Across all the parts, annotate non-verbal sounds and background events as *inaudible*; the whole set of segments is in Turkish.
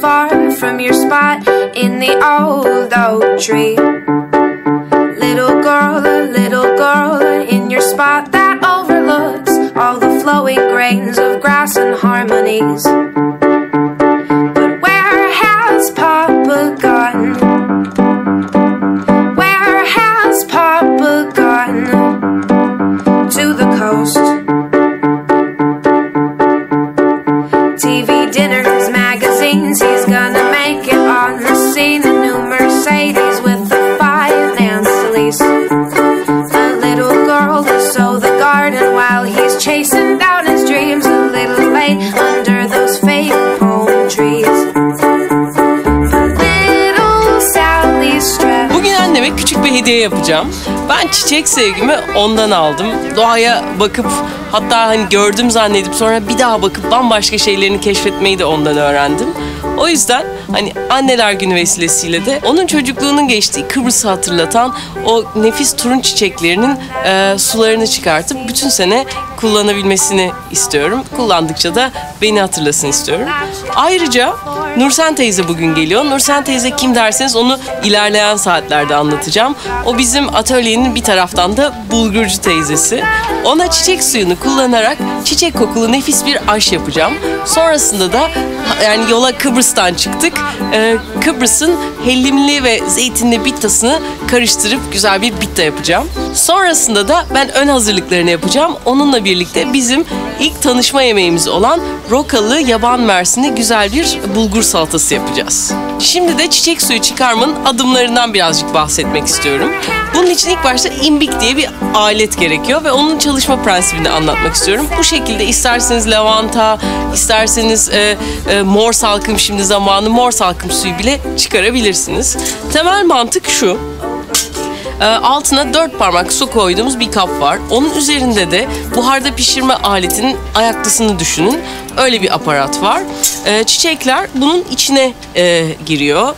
far from your spot in the old oak tree. Little girl, little girl, in your spot that overlooks all the flowing grains of grass and harmonies. Yapacağım. Ben çiçek sevgimi ondan aldım. Doğaya bakıp hatta hani gördüm zannedip sonra bir daha bakıp bambaşka şeylerini keşfetmeyi de ondan öğrendim. O yüzden hani anneler günü vesilesiyle de onun çocukluğunun geçtiği Kıbrıs'ı hatırlatan o nefis turun çiçeklerinin e, sularını çıkartıp bütün sene kullanabilmesini istiyorum. Kullandıkça da beni hatırlasın istiyorum. Ayrıca Nursen teyze bugün geliyor. Nursen teyze kim derseniz onu ilerleyen saatlerde anlatacağım. O bizim atölyenin bir taraftan da bulgurcu teyzesi. Ona çiçek suyunu kullanarak çiçek kokulu nefis bir aş yapacağım. Sonrasında da yani yola Kıbrıs'tan çıktık. Ee, Kıbrıs'ın hellimli ve zeytinli bittasını karıştırıp güzel bir bitta yapacağım. Sonrasında da ben ön hazırlıklarını yapacağım. Onunla birlikte bizim ilk tanışma yemeğimiz olan rokalı yaban mersini güzel bir bulgur salatası yapacağız. Şimdi de çiçek suyu çıkarmanın adımlarından birazcık bahsetmek istiyorum. Bunun için ilk başta imbik diye bir alet gerekiyor ve onun çalışma prensibini anlatmak istiyorum. Bu şekilde isterseniz lavanta, isterseniz e, e, mor salkım şimdi zamanı mor salkım suyu bile çıkarabilirsiniz. Temel mantık şu. E, altına dört parmak su koyduğumuz bir kap var. Onun üzerinde de buharda pişirme aletinin ayaklısını düşünün. Öyle bir aparat var. E, çiçekler bunun içine e, giriyor.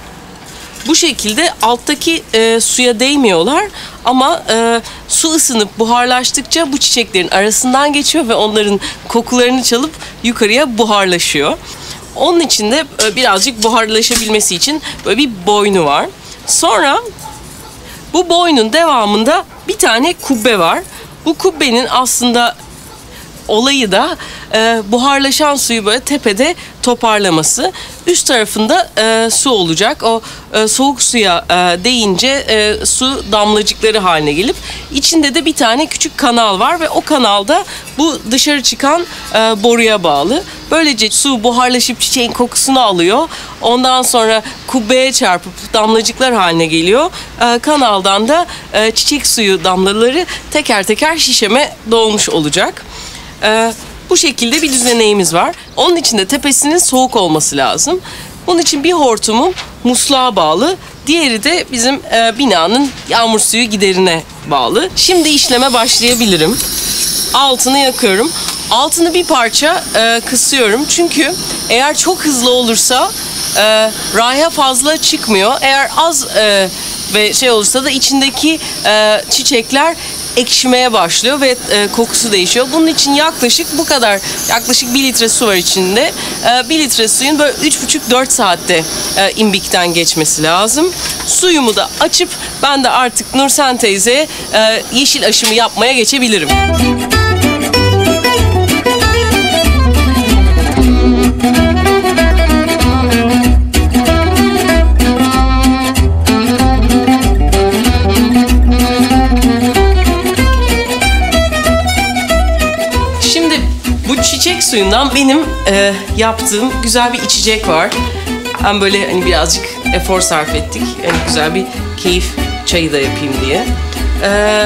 Bu şekilde alttaki e, suya değmiyorlar ama e, su ısınıp buharlaştıkça bu çiçeklerin arasından geçiyor ve onların kokularını çalıp yukarıya buharlaşıyor. Onun için de e, birazcık buharlaşabilmesi için böyle bir boynu var. Sonra bu boynun devamında bir tane kubbe var. Bu kubbenin aslında olayı da e, buharlaşan suyu böyle tepede toparlaması. Üst tarafında e, su olacak. O e, soğuk suya e, değince e, su damlacıkları haline gelip içinde de bir tane küçük kanal var ve o kanalda bu dışarı çıkan e, boruya bağlı. Böylece su buharlaşıp çiçeğin kokusunu alıyor. Ondan sonra kubbeye çarpıp damlacıklar haline geliyor. E, kanaldan da e, çiçek suyu damlaları teker teker şişeme dolmuş olacak. Ee, bu şekilde bir düzeneğimiz var. Onun için de tepesinin soğuk olması lazım. Bunun için bir hortumum musluğa bağlı. Diğeri de bizim e, binanın yağmur suyu giderine bağlı. Şimdi işleme başlayabilirim. Altını yakıyorum. Altını bir parça e, kısıyorum. Çünkü eğer çok hızlı olursa e, raya fazla çıkmıyor. Eğer az e, ve şey olursa da içindeki e, çiçekler ekşimeye başlıyor ve e, kokusu değişiyor. Bunun için yaklaşık bu kadar yaklaşık 1 litre su var içinde. E, 1 litre suyun böyle 3,5-4 saatte e, imbikten geçmesi lazım. Suyumu da açıp ben de artık Nursen teyzeye e, yeşil aşımı yapmaya geçebilirim. Suyundan benim e, yaptığım güzel bir içecek var. Hem böyle hani birazcık efor sarf ettik. Yani güzel bir keyif çayı da yapayım diye. E,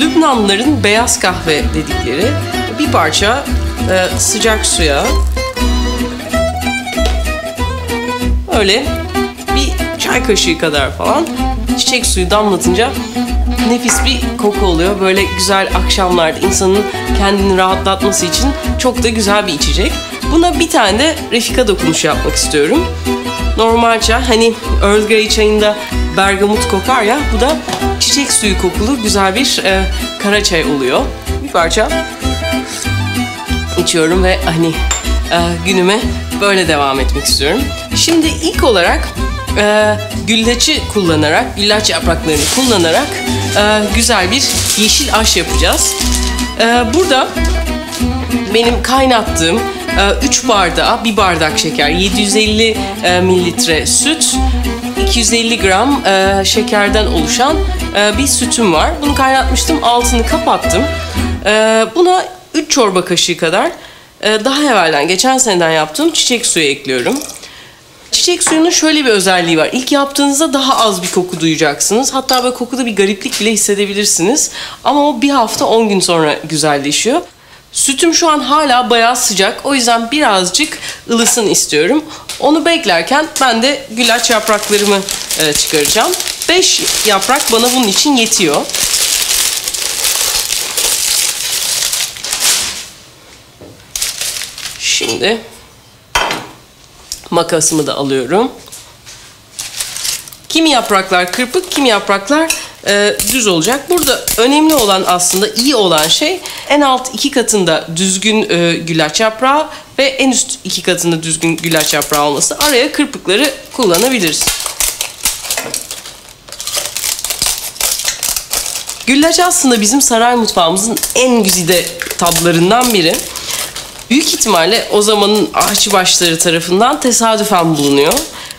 Lübnanlıların beyaz kahve dedikleri bir parça e, sıcak suya öyle bir çay kaşığı kadar falan çiçek suyu damlatınca nefis bir koku oluyor. Böyle güzel akşamlarda insanın kendini rahatlatması için çok da güzel bir içecek. Buna bir tane de Refika dokunuşu yapmak istiyorum. Normalce hani Earl Grey çayında bergamot kokar ya bu da çiçek suyu kokulu güzel bir e, kara çay oluyor. Bir parça içiyorum ve hani e, günüme böyle devam etmek istiyorum. Şimdi ilk olarak e, güllaçı kullanarak, güllaç yapraklarını kullanarak e, güzel bir yeşil aş yapacağız. E, burada benim kaynattığım 3 bardağa bir bardak şeker, 750 e, mililitre süt, 250 gram e, şekerden oluşan e, bir sütüm var. Bunu kaynatmıştım, altını kapattım. Buna 3 çorba kaşığı kadar daha evvelden, geçen seneden yaptığım çiçek suyu ekliyorum. Çiçek suyunun şöyle bir özelliği var. İlk yaptığınızda daha az bir koku duyacaksınız. Hatta böyle kokuda bir gariplik bile hissedebilirsiniz. Ama o bir hafta 10 gün sonra güzelleşiyor. Sütüm şu an hala bayağı sıcak. O yüzden birazcık ılısın istiyorum. Onu beklerken ben de güllaç yapraklarımı e, çıkaracağım. 5 yaprak bana bunun için yetiyor. Şimdi makasımı da alıyorum. Kimi yapraklar kırpık, kimi yapraklar e, düz olacak. Burada önemli olan aslında iyi olan şey en alt iki katında düzgün e, güllaç yaprağı ve en üst iki katında düzgün güllaç yaprağı olması. Araya kırpıkları kullanabiliriz. Güllaç aslında bizim saray mutfağımızın en güzide tatlarından biri. Büyük ihtimalle o zamanın ahçıbaşları tarafından tesadüfen bulunuyor.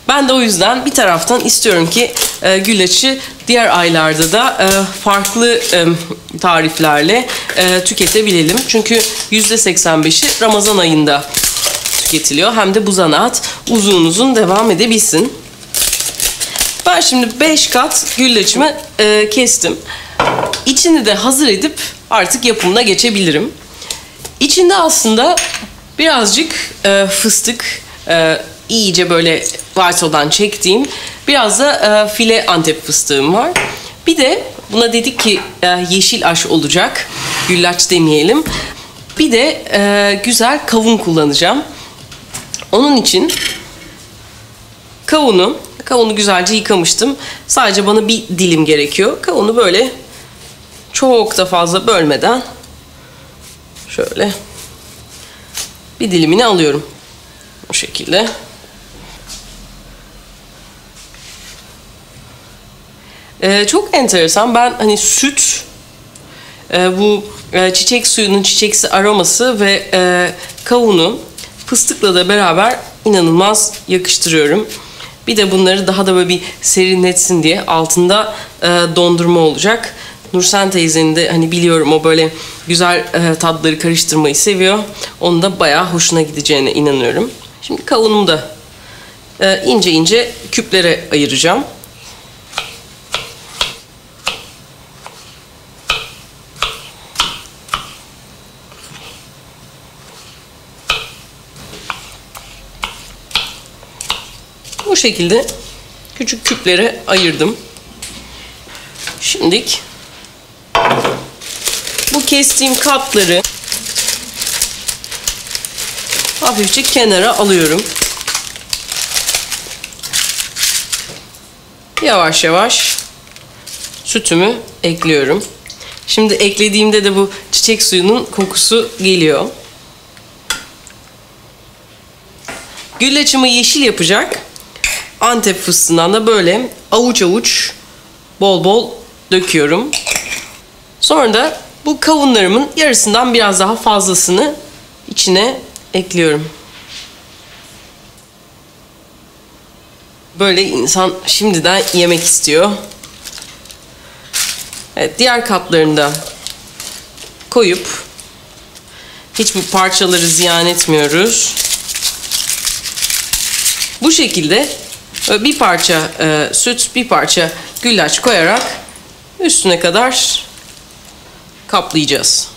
Ben de o yüzden bir taraftan istiyorum ki e, güllaçı diğer aylarda da e, farklı e, tariflerle e, tüketebilelim. Çünkü %85'i Ramazan ayında tüketiliyor. Hem de bu zanaat uzun uzun devam edebilsin. Ben şimdi 5 kat güllaçımı e, kestim. İçini de hazır edip artık yapımına geçebilirim. İçinde aslında birazcık e, fıstık, e, iyice böyle varsodan çektiğim biraz da e, file antep fıstığım var. Bir de buna dedik ki e, yeşil aş olacak. Güllaç demeyelim. Bir de e, güzel kavun kullanacağım. Onun için kavunu, kavunu güzelce yıkamıştım. Sadece bana bir dilim gerekiyor. Kavunu böyle çok da fazla bölmeden şöyle bir dilimini alıyorum. Bu şekilde. Ee, çok enteresan. Ben hani süt, e, bu e, çiçek suyunun çiçeksi aroması ve e, kavunu fıstıkla da beraber inanılmaz yakıştırıyorum. Bir de bunları daha da böyle bir serinletsin diye altında e, dondurma olacak. Nursen teyzenin de hani biliyorum o böyle güzel e, tatları karıştırmayı seviyor. Onun da bayağı hoşuna gideceğine inanıyorum. Şimdi kavunumu da e, ince ince küplere ayıracağım. Bu şekilde küçük küplere ayırdım. Şimdilik bu kestiğim katları hafifçe kenara alıyorum. Yavaş yavaş sütümü ekliyorum. Şimdi eklediğimde de bu çiçek suyunun kokusu geliyor. Güllaçımı yeşil yapacak. Antep fıstığından da böyle avuç avuç bol bol döküyorum. Sonra da bu kavunlarımın yarısından biraz daha fazlasını içine ekliyorum. Böyle insan şimdiden yemek istiyor. Evet, diğer kaplarını da koyup hiçbir parçaları ziyan etmiyoruz. Bu şekilde bir parça e, süt, bir parça güllaç koyarak üstüne kadar kaplayacağız.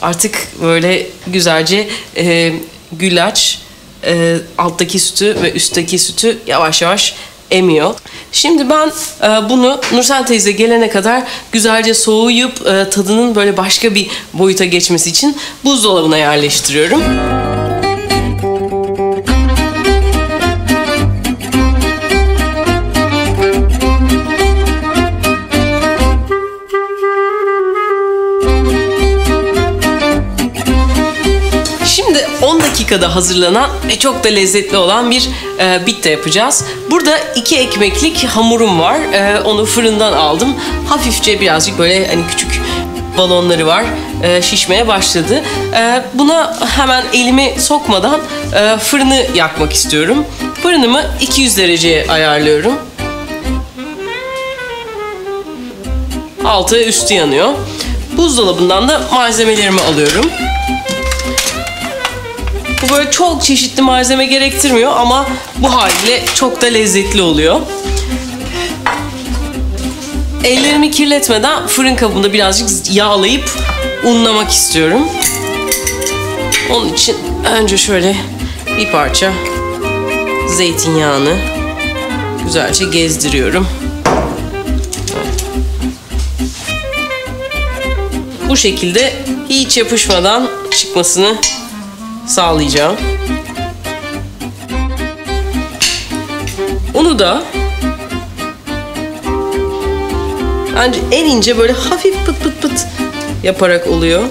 Artık böyle güzelce e, güllaç e, alttaki sütü ve üstteki sütü yavaş yavaş emiyor. Şimdi ben e, bunu Nursen teyze gelene kadar güzelce soğuyup e, tadının böyle başka bir boyuta geçmesi için buzdolabına yerleştiriyorum. Dakikada hazırlanan ve çok da lezzetli olan bir e, bitta yapacağız. Burada iki ekmeklik hamurum var. E, onu fırından aldım. Hafifçe birazcık böyle hani küçük balonları var. E, şişmeye başladı. E, buna hemen elimi sokmadan e, fırını yakmak istiyorum. Fırınımı 200 dereceye ayarlıyorum. Altı üstü yanıyor. Buzdolabından da malzemelerimi alıyorum. Bu böyle çok çeşitli malzeme gerektirmiyor ama bu haliyle çok da lezzetli oluyor. Ellerimi kirletmeden fırın kabında birazcık yağlayıp unlamak istiyorum. Onun için önce şöyle bir parça zeytinyağını güzelce gezdiriyorum. Bu şekilde hiç yapışmadan çıkmasını sağlayacağım. Onu da Bence en ince böyle hafif pıt pıt pıt yaparak oluyor.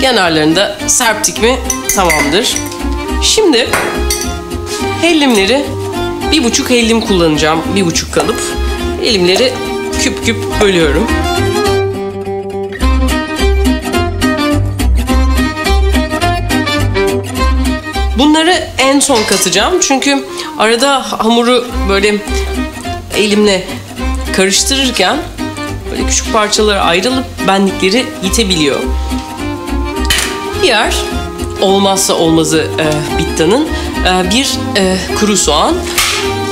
Kenarlarında serptik mi tamamdır. Şimdi hellimleri bir buçuk hellim kullanacağım. Bir buçuk kalıp. Hellimleri küp küp bölüyorum. Bunları en son katacağım. Çünkü arada hamuru böyle elimle karıştırırken böyle küçük parçalara ayrılıp benlikleri yitebiliyor. Diğer olmazsa olmazı e, bittanın e, bir e, kuru soğan.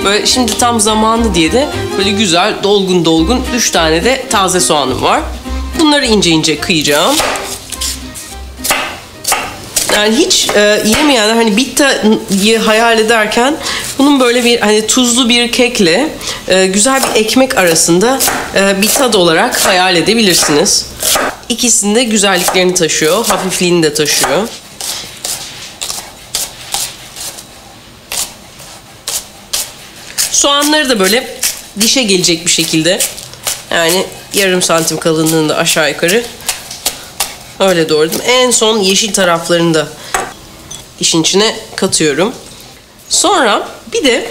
Böyle şimdi tam zamanı diye de böyle güzel dolgun dolgun üç tane de taze soğanım var. Bunları ince ince kıyacağım. Yani hiç e, yemeyenler hani bitta'yı hayal ederken bunun böyle bir hani tuzlu bir kekle e, güzel bir ekmek arasında e, bir tad olarak hayal edebilirsiniz. İkisinde güzelliklerini taşıyor, hafifliğini de taşıyor. Soğanları da böyle dişe gelecek bir şekilde yani yarım santim kalınlığında aşağı yukarı öyle doğradım. En son yeşil taraflarını da işin içine katıyorum. Sonra bir de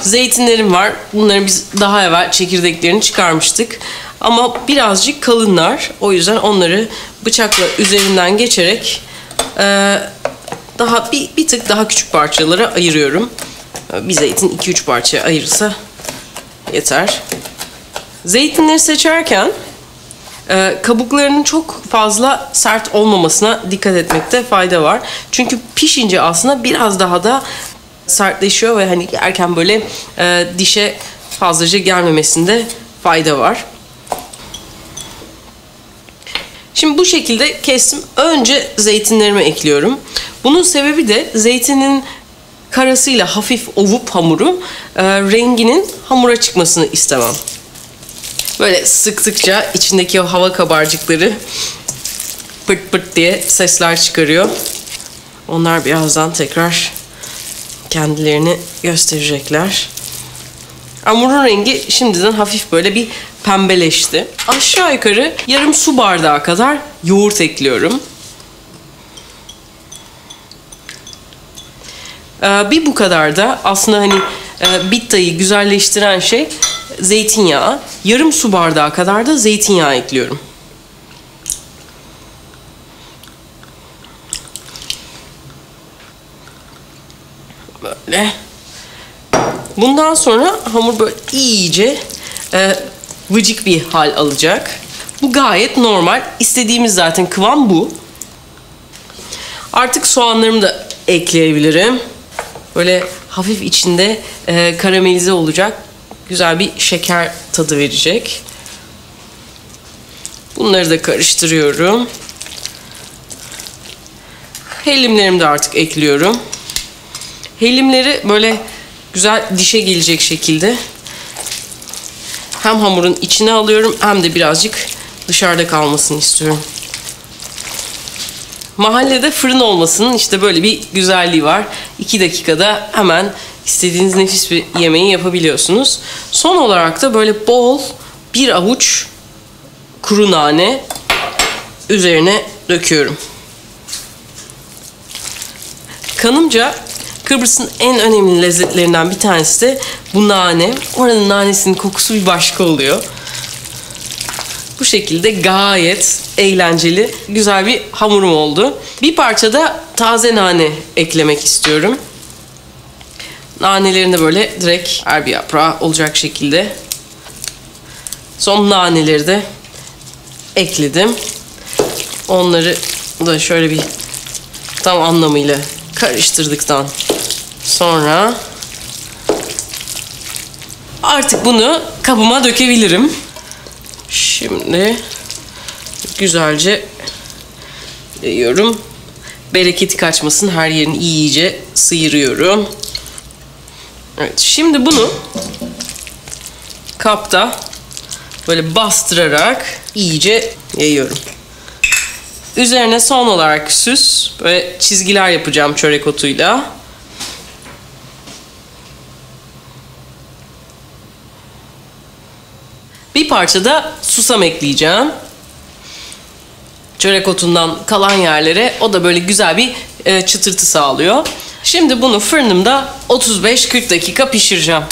zeytinlerim var. Bunları biz daha evvel çekirdeklerini çıkarmıştık. Ama birazcık kalınlar. O yüzden onları bıçakla üzerinden geçerek e, daha bir, bir tık daha küçük parçalara ayırıyorum. Bir zeytin 2-3 parçaya ayırırsa yeter. Zeytinleri seçerken e, kabuklarının çok fazla sert olmamasına dikkat etmekte fayda var. Çünkü pişince aslında biraz daha da sertleşiyor ve hani yerken böyle e, dişe fazlaca gelmemesinde fayda var. Şimdi bu şekilde kestim. Önce zeytinlerimi ekliyorum. Bunun sebebi de zeytinin karasıyla hafif ovup hamuru e, renginin hamura çıkmasını istemem. Böyle sıktıkça içindeki o hava kabarcıkları pırt pırt diye sesler çıkarıyor. Onlar birazdan tekrar kendilerini gösterecekler. Hamurun rengi şimdiden hafif böyle bir pembeleşti. Aşağı yukarı yarım su bardağı kadar yoğurt ekliyorum. Ee, bir bu kadar da aslında hani e, bittayı güzelleştiren şey zeytinyağı. Yarım su bardağı kadar da zeytinyağı ekliyorum. Böyle. Bundan sonra hamur böyle iyice e, vıcık bir hal alacak. Bu gayet normal. İstediğimiz zaten kıvam bu. Artık soğanlarımı da ekleyebilirim. Böyle hafif içinde e, karamelize olacak. Güzel bir şeker tadı verecek. Bunları da karıştırıyorum. Hellimlerimi de artık ekliyorum. Hellimleri böyle güzel dişe gelecek şekilde hem hamurun içine alıyorum hem de birazcık dışarıda kalmasını istiyorum. Mahallede fırın olmasının işte böyle bir güzelliği var. 2 dakikada hemen istediğiniz nefis bir yemeği yapabiliyorsunuz. Son olarak da böyle bol bir avuç kuru nane üzerine döküyorum. Kanımca Kıbrıs'ın en önemli lezzetlerinden bir tanesi de bu nane. Oranın nanesinin kokusu bir başka oluyor. Bu şekilde gayet eğlenceli, güzel bir hamurum oldu. Bir parça da taze nane eklemek istiyorum. Nanelerini böyle direkt her bir yaprağı olacak şekilde. Son naneleri de ekledim. Onları da şöyle bir tam anlamıyla karıştırdıktan sonra artık bunu kabıma dökebilirim. Şimdi güzelce yayıyorum. Bereketi kaçmasın. Her yerini iyice sıyırıyorum. Evet, şimdi bunu kapta böyle bastırarak iyice yayıyorum. Üzerine son olarak süs, böyle çizgiler yapacağım çörek otuyla. Bir parça da susam ekleyeceğim. Çörek otundan kalan yerlere o da böyle güzel bir e, çıtırtı sağlıyor. Şimdi bunu fırınımda 35-40 dakika pişireceğim.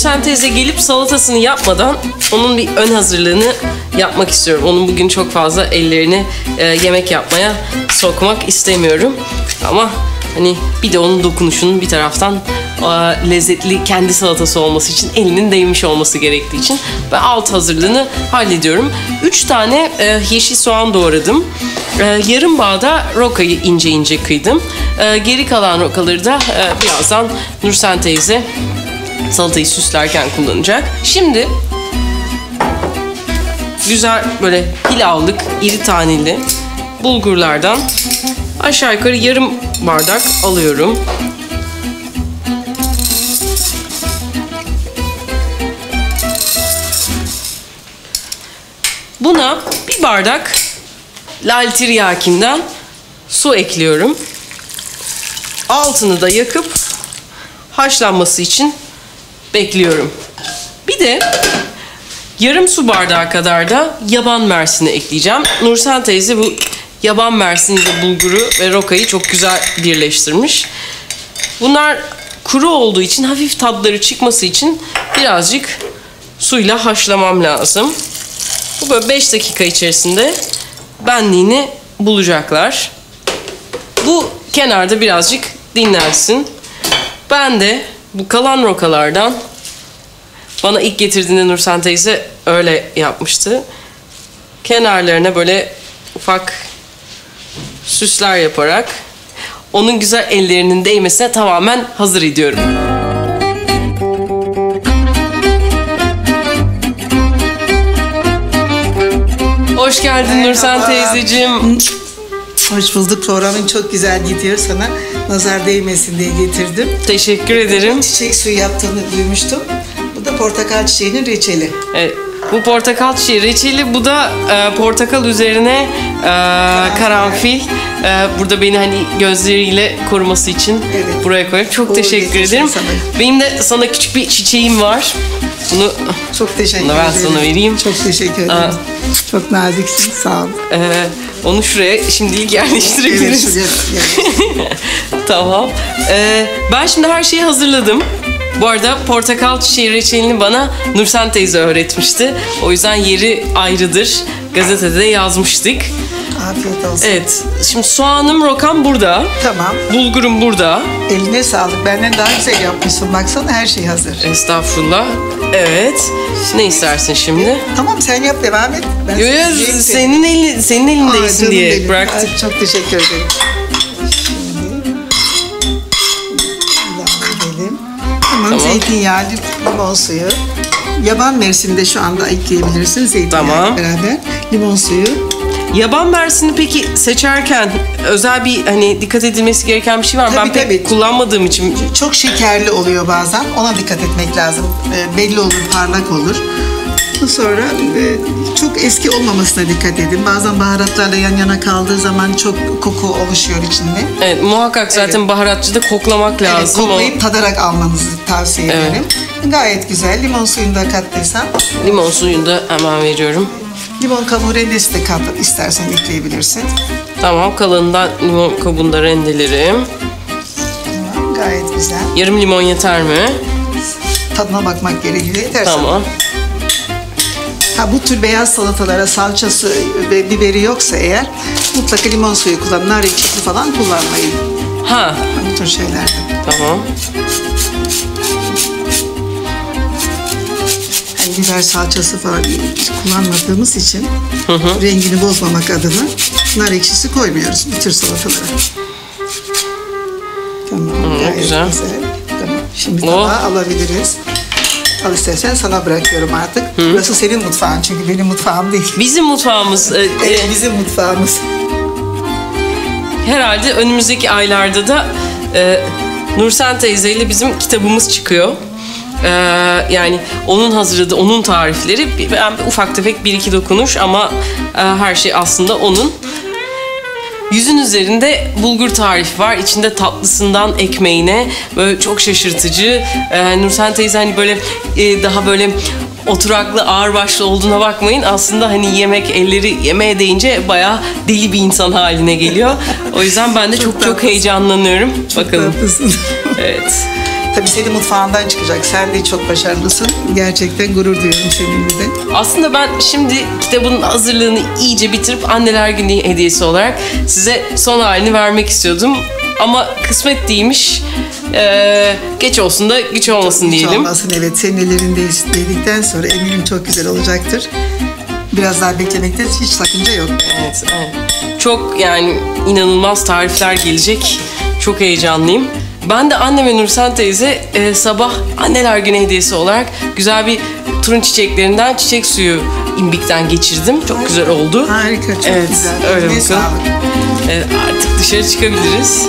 Nursen teyze gelip salatasını yapmadan onun bir ön hazırlığını yapmak istiyorum. Onun bugün çok fazla ellerini e, yemek yapmaya sokmak istemiyorum. Ama hani bir de onun dokunuşunun bir taraftan e, lezzetli kendi salatası olması için elinin değmiş olması gerektiği için ve alt hazırlığını hallediyorum. 3 tane e, yeşil soğan doğradım. E, yarım bağda rokayı ince ince kıydım. E, geri kalan rokaları da e, birazdan Nursen teyze salatayı süslerken kullanacak. Şimdi güzel böyle pilavlık iri taneli bulgurlardan aşağı yukarı yarım bardak alıyorum. Buna bir bardak lal tiryakinden su ekliyorum. Altını da yakıp haşlanması için bekliyorum. Bir de yarım su bardağı kadar da yaban mersini ekleyeceğim. Nursen teyze bu yaban mersiniyle bulguru ve rokayı çok güzel birleştirmiş. Bunlar kuru olduğu için hafif tatları çıkması için birazcık suyla haşlamam lazım. Bu böyle 5 dakika içerisinde benliğini bulacaklar. Bu kenarda birazcık dinlensin. Ben de bu kalan rokalardan bana ilk getirdiğinde Nursen teyze öyle yapmıştı. Kenarlarına böyle ufak süsler yaparak onun güzel ellerinin değmesine tamamen hazır ediyorum. Hoş geldin Nursen teyzeciğim. Hoş bulduk. Programın çok güzel gidiyor sana. Nazar değmesin diye getirdim. Teşekkür ederim. Çiçek suyu yaptığını duymuştum. Bu da portakal çiçeğinin reçeli. Evet, bu portakal çiçeği reçeli, bu da e, portakal üzerine e, karanfil. E, burada beni hani gözleriyle koruması için Evet. buraya koyup çok Uğur teşekkür ederim. sana. Benim de sana küçük bir çiçeğim var. Bunu Çok teşekkür Bunu ben ederim. sana vereyim. Çok teşekkür ederim. Aa. Çok naziksin. Sağ ol. e, onu şuraya şimdilik yerleştirebiliriz. *laughs* tamam. Ee, ben şimdi her şeyi hazırladım. Bu arada portakal çiçeği reçelini bana Nursen teyze öğretmişti. O yüzden yeri ayrıdır. Gazetede de yazmıştık. Afiyet olsun. Evet. Şimdi soğanım rokan burada. Tamam. Bulgurum burada. Eline sağlık. Benden daha güzel yapmışsın. Baksana her şey hazır. Estağfurullah. Evet. Ne istersin şimdi? Tamam sen yap devam et. Ben Yo, yo, şey senin elin senin elindeyisin Aa, diye benim. bıraktım. Ay, çok teşekkür ederim. Tamam, tamam. zeytinyağı, limon suyu. Yaban mevsiminde şu anda ekleyebilirsin zeytinyağı tamam. beraber. Limon suyu, Yaban mersini peki seçerken özel bir hani dikkat edilmesi gereken bir şey var mı? Tabii, ben pek tabii. kullanmadığım için Çok şekerli oluyor bazen. Ona dikkat etmek lazım. Ee, belli olur, parlak olur. Sonra e, çok eski olmamasına dikkat edin. Bazen baharatlarla yan yana kaldığı zaman çok koku oluşuyor içinde. evet, muhakkak zaten baharatçıda koklamak Evet, lazım. O- koklayıp tadarak almanızı tavsiye ederim. Gayet güzel. Limon suyunu da kattıysan. Limon suyunu da hemen veriyorum. Limon kabuğu rendesi de kat istersen ekleyebilirsin. Tamam kalanından limon kabuğunu da rendelerim. Tamam, gayet güzel. Yarım limon yeter mi? Tadına bakmak gerekiyor. Yeter Tamam. Ha, bu tür beyaz salatalara salçası ve biberi yoksa eğer mutlaka limon suyu kullanın. Nar ekşisi falan kullanmayın. Ha Bu tür şeylerde. tamam. Hani biber salçası falan kullanmadığımız için rengini bozmamak adına nar ekşisi koymuyoruz bu tür salatalara. Tamam. gayet güzel. Tamam. Şimdi Oh. tabağa alabiliriz. Al istersen sana bırakıyorum artık. Burası senin mutfağın çünkü benim mutfağım değil. Bizim mutfağımız e, e, Evet, bizim mutfağımız. herhalde önümüzdeki aylarda da e, Nursen teyzeyle bizim kitabımız çıkıyor. E, yani onun hazırladığı, onun tarifleri. Ben ufak tefek bir iki dokunuş ama e, her şey aslında onun. Yüzün üzerinde bulgur tarifi var. İçinde tatlısından ekmeğine böyle çok şaşırtıcı. Ee, Nursen teyze hani böyle e, daha böyle oturaklı ağır başlı olduğuna bakmayın. Aslında hani yemek elleri yemeğe değince bayağı deli bir insan haline geliyor. O yüzden ben de çok çok, tatlısın. heyecanlanıyorum. Bakalım. Tatlısın. Evet. Tabii senin mutfağından çıkacak. Sen de çok başarılısın. Gerçekten gurur duyuyorum seninle de. Aslında ben şimdi kitabın hazırlığını iyice bitirip anneler günü hediyesi olarak size son halini vermek istiyordum. Ama kısmet değilmiş. Ee, geç olsun da güç olmasın Hiç diyelim. olmasın evet. Senin ellerindeyiz dedikten sonra eminim çok güzel olacaktır. Biraz daha beklemekte hiç sakınca yok. Evet, evet. Çok yani inanılmaz tarifler gelecek. Çok heyecanlıyım. Ben de annem ve Nursen teyze e, sabah anneler günü hediyesi olarak güzel bir turun çiçeklerinden çiçek suyu imbikten geçirdim. Çok güzel oldu. Harika, çok evet, güzel. Öyle sağlık. Evet, artık dışarı çıkabiliriz.